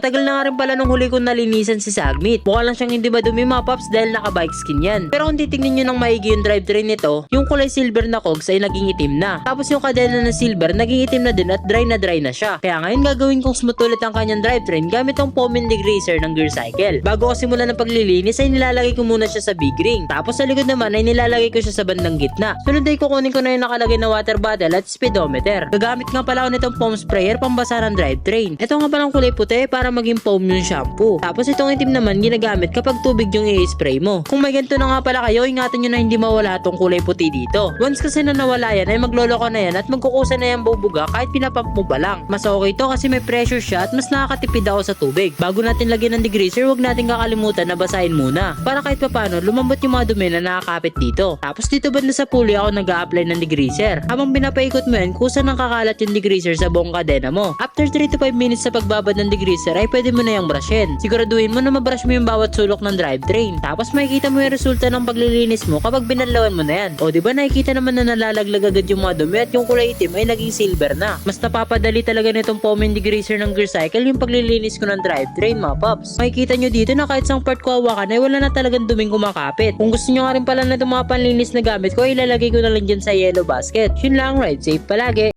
Matagal na nga rin pala nung huli kong nalinisan si Sagmit. Mukha lang siyang hindi madumi mga paps dahil naka-bike skin yan. Pero kung titignan nyo ng maigi yung drivetrain nito, yung kulay silver na cogs ay naging itim na. Tapos yung kadena na silver naging itim na din at dry na dry na siya. Kaya ngayon gagawin kong smooth ulit ang kanyang drivetrain gamit ang foam and degreaser ng gear cycle. Bago ko simulan ng paglilinis ay nilalagay ko muna siya sa big ring. Tapos sa likod naman ay nilalagay ko siya sa bandang gitna. Sunod ay kukunin ko na yung nakalagay na water bottle at speedometer. Gagamit nga pala ako nitong foam sprayer pambasa ng drivetrain. Ito nga palang kulay puti para maging foam yung shampoo. Tapos itong itim naman ginagamit kapag tubig yung i-spray mo. Kung may ganito na nga pala kayo, ingatan nyo na hindi mawala tong kulay puti dito. Once kasi na nawala yan ay magloloko na yan at magkukusa na yan bubuga kahit pinapump mo pa lang. Mas okay to kasi may pressure siya at mas nakakatipid ako sa tubig. Bago natin lagyan ng degreaser, huwag natin kakalimutan na basahin muna. Para kahit papano, lumambot yung mga dumi na nakakapit dito. Tapos dito banda sa pulley ako nag apply ng degreaser. Habang pinapaikot mo yan, kusa nang kakalat yung degreaser sa buong kadena mo. After 3 to 5 minutes sa pagbabad ng degreaser ay pwede mo na yung brushin. Siguraduhin mo na mabrush mo yung bawat sulok ng drivetrain. Tapos makikita mo yung resulta ng paglilinis mo kapag binalawan mo na yan. O di ba nakikita naman na nalalaglag agad yung mga dumi at yung kulay itim ay naging silver na. Mas napapadali talaga nitong foam and degreaser ng gear cycle yung paglilinis ko ng drivetrain mga paps. Makikita nyo dito na kahit isang part ko hawakan ay wala na talagang duming kumakapit. Kung gusto nyo nga rin pala na itong mga panlinis na gamit ko, ilalagay ko na lang dyan sa yellow basket. Yun lang, ride safe palagi.